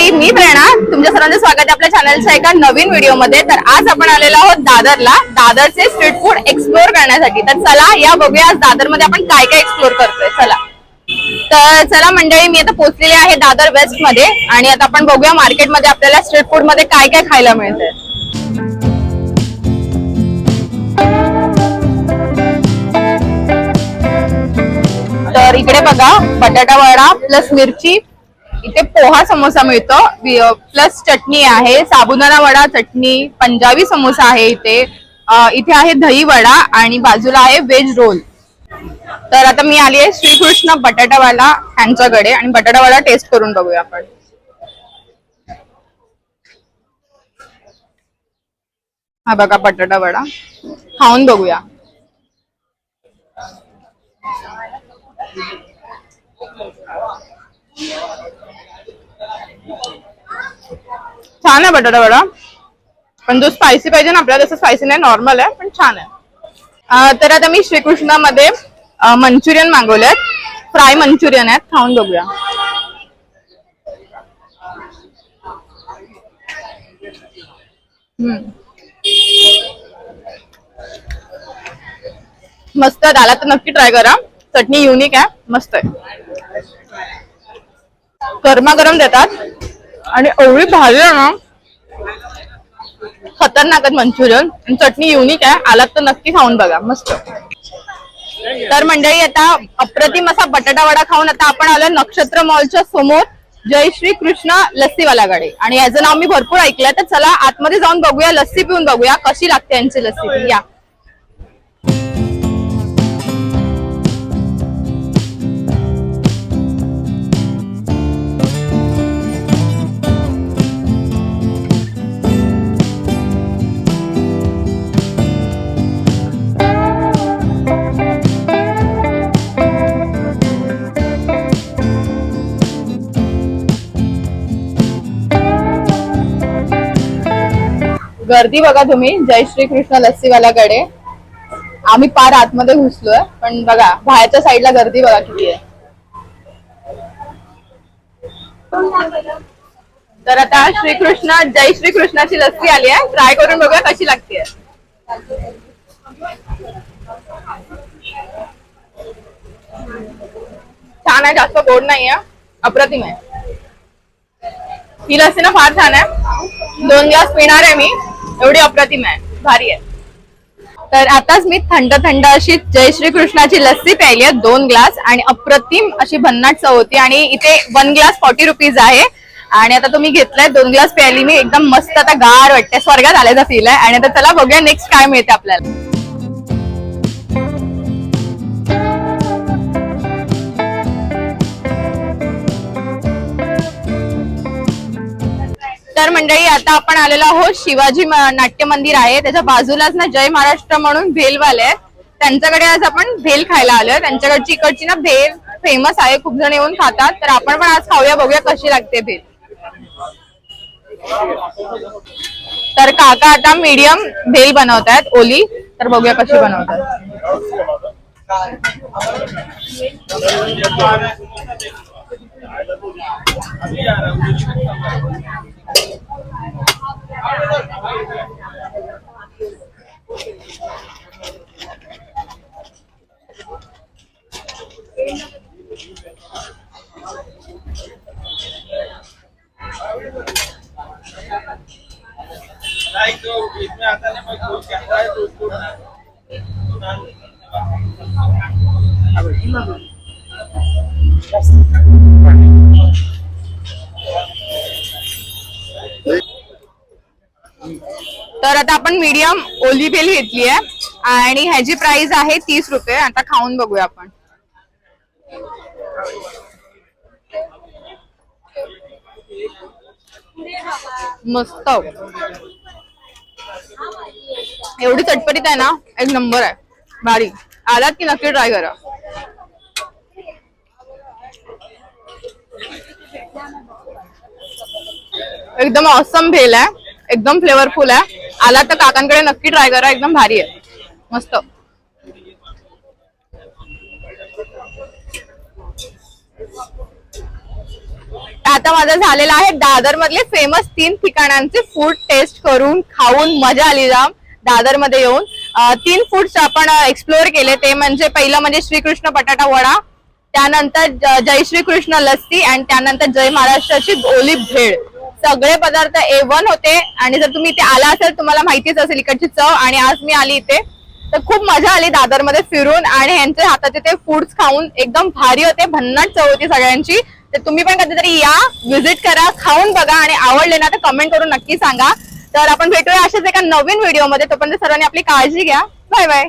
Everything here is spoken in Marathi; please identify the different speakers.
Speaker 1: मंडळी मी प्रेरणा. तुमच्या सर्वांचं स्वागत आहे आपल्या चॅनलच्या एका नवीन व्हिडिओमध्ये तर आज आपण आलेलो आहोत दादरला. दादरचे स्ट्रीट फूड एक्सप्लोर करण्यासाठी. तर चला या बघूया आज दादरमध्ये आपण काय काय एक्सप्लोर करतोय. चला. तर चला मंडळी मी आता पोहोचलेली आहे दादर वेस्टमध्ये आणि आता आपण बघूया मार्केटमध्ये आपल्याला स्ट्रीट फूडमध्ये काय काय खायला मिळतंय. तर इकडे बघा बटाटा वडा प्लस मिरची इथे पोहा समोसा मिळतो. प्लस चटणी आहे. साबुदाणा वडा चटणी पंजाबी समोसा आहे इथे. इथे आहे दही वडा आणि बाजूला आहे व्हेज रोल. तर आता मी आली आहे श्रीकृष्ण बटाटावाला यांच्याकडे आणि बटाटावाला टेस्ट करून बघूया आपण. हा बघा बटाटा वडा. खाऊन बघूया. छान आहे बटाटा वडा. पण जो स्पायसी पाहिजे ना आपल्याला तसं स्पायसी नाही नॉर्मल आहे पण छान आहे. तर आता मी श्रीकृष्णामध्ये मंचुरियन मागवलेत. फ्राय मंचुरियन आहेत खाऊन बघूया. मस्त आहे आला तर नक्की ट्राय करा. चटणी युनिक आहे मस्त आहे. गरमागरम देतात. आणि एवढी भारी आहे ना. खतरनाक आहेत मंचुरियन. चटणी युनिक आहे. आलात तर नक्की खाऊन बघा. मस्त. तर मंडळी आता अप्रतिम असा बटाटा वडा खाऊन आता आपण आलो नक्षत्र मॉलच्या समोर. जय श्री कृष्ण लस्सीवाल्याकडे आणि याचं नाव मी भरपूर ऐकलंय. तर चला आतमध्ये जाऊन बघूया. लस्सी पिऊन बघूया. कशी लागते यांची लस्सी? या. गर्दी बघा तुम्ही. जय श्री कृष्ण लस्सीवाल्याकडे आम्ही पार आतमध्ये घुसलोय पण बघा बाहेरच्या साईडला गर्दी बघा किती आहे. तर आता श्रीकृष्ण जय श्री कृष्णाची लस्सी आली आहे. ट्राय करून बघूया कशी लागते छान आहे जास्त गोड नाही आहे अप्रतिम आहे. ही लस्सी ना फार छान आहे. दोन ग्लास पिणार आहे मी. एवढी अप्रतिम आहे. भारी आहे. तर आताच मी थंड थंड अशी जय श्री कृष्णाची लस्सी प्यायली आहे दोन ग्लास आणि अप्रतिम अशी भन्नाट चव होती आणि इथे वन ग्लास फॉर्टी रुपीज आहे. आणि आता तुम्ही घेतलाय दोन ग्लास प्यायली. मी एकदम मस्त आता गार वाटते स्वर्गात आल्याचा फील आहे. आणि आता चला बघूया नेक्स्ट काय मिळते आपल्याला. तर मंडळी आता आपण आलेलो आहोत शिवाजी नाट्य मंदिर आहे. त्याच्या बाजूलाच ना जय महाराष्ट्र म्हणून भेलवाले आहेत त्यांच्याकडे आज आपण भेल खायला आलोय. त्यांच्याकडची इकडची ना भेल फेमस आहे. खूप जण येऊन खातात. तर आपण पण आज खाऊया बघूया कशी लागते भेल. तर काका आता मीडियम भेल बनवतायत ओली. तर बघूया कशी बनवतात
Speaker 2: नहीं तो इसमें आता नहीं मैं कोई कहता है तो उसको
Speaker 1: तर आता आपण मीडियम ओली भेल घेतली आहे. आणि ह्याची प्राइस आहे तीस रुपये. आता खाऊन बघूया आपण. मस्त. एवढी चटपटीत आहे ना एक नंबर आहे. भारी. आलात की नक्की ट्राय करा. एकदम ऑसम भेल आहे. एकदम फ्लेवरफुल आहे. आला तर काकांकडे नक्की ट्राय करा. एकदम भारी आहे. मस्त. आता माझं झालेलं आहे दादर मधले फेमस तीन ठिकाणांचे फूड टेस्ट करून खाऊन मजा आली जाम दादरमध्ये येऊन तीन फूड्स आपण एक्सप्लोअर केले. ते म्हणजे पहिलं म्हणजे श्रीकृष्ण बटाटा वडा त्यानंतर जय श्रीकृष्ण लस्सी आणि त्यानंतर जय महाराष्ट्राची गोली भेळ. सगळे पदार्थ ए वन होते. आणि जर तुम्ही इथे आला असेल तुम्हाला माहितीच असेल इकडची चव. आणि आज मी आली इथे. तर खूप मजा आली दादरमध्ये फिरून. आणि ह्यांच्या हाताचे ते फूड्स खाऊन एकदम भारी होते. भन्नाट चव होती सगळ्यांची. तर तुम्ही पण कधीतरी या विजिट करा खाऊन बघा आणि आवडले ना तर कमेंट करून नक्की सांगा. तर आपण भेटूया अशाच एका नवीन व्हिडिओमध्ये तोपर्यंत सर्वांनी आपली काळजी घ्या. Bye bye